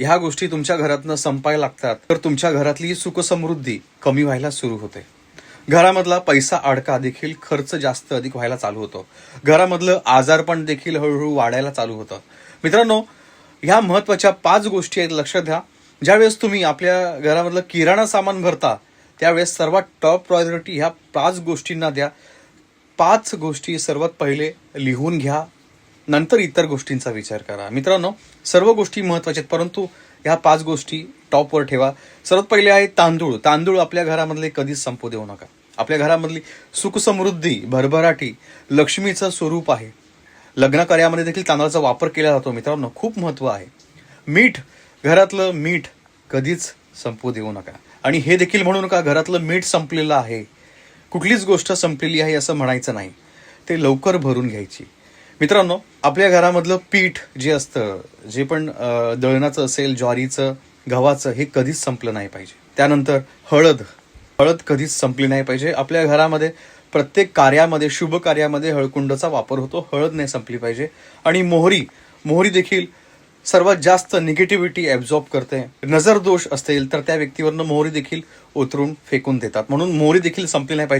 ह्या गोष्टी तुमच्या घरातनं संपायला लागतात तर तुमच्या घरातली सुखसमृद्धी कमी व्हायला सुरू होते. घरामधला पैसा अडका देखील खर्च जास्त अधिक व्हायला चालू होतो. घरामधलं आजारपण देखील हळूहळू वाढायला चालू होतं. मित्रांनो ह्या महत्त्वाच्या पाच गोष्टी आहेत लक्षात घ्या. ज्यावेळेस तुम्ही आपल्या घरामधलं किराणा सामान भरता त्यावेळेस सर्वात टॉप प्रायोरिटी ह्या पाच गोष्टींना द्या. पाच गोष्टी सर्वात पहिले लिहून घ्या नंतर इतर गोष्टींचा विचार करा. मित्रांनो सर्व गोष्टी महत्त्वाच्या आहेत परंतु ह्या पाच गोष्टी टॉपवर ठेवा. सर्वात पहिले आहे तांदूळ. तांदूळ आपल्या घरामधले कधीच संपू देऊ नका. आपल्या घरामधली सुखसमृद्धी भरभराटी लक्ष्मीचं स्वरूप आहे. लग्न कार्यामध्ये देखील तांदळाचा वापर केला जातो मित्रांनो. खूप महत्त्व आहे. मीठ घरातलं मीठ कधीच संपू देऊ नका. आणि हे देखील म्हणू नका घरातलं मीठ संपलेलं आहे. कुठलीच गोष्ट संपलेली आहे असं म्हणायचं नाही. ते लवकर भरून घ्यायची. मित्रांनो आपल्या घरामधलं पीठ जे असतं जे पण दळणाचं असेल ज्वारीचं गव्हाचं हे कधीच संपलं नाही पाहिजे. त्यानंतर हळद. हळद कधीच संपली नाही पाहिजे. आपल्या घरामध्ये प्रत्येक कार्यामध्ये शुभ कार्यामध्ये हळकुंडचा वापर होतो. हळद नाही संपली पाहिजे. आणि मोहरी. मोहरी देखील सर्वात जास्त निगेटिव्हिटी ॲब्झॉर्ब करते. नजर दोष असेल तर त्या व्यक्तीवरनं मोहरी देखील उतरून फेकून देतात. म्हणून मोहरी देखील संपली नाही पाहिजे.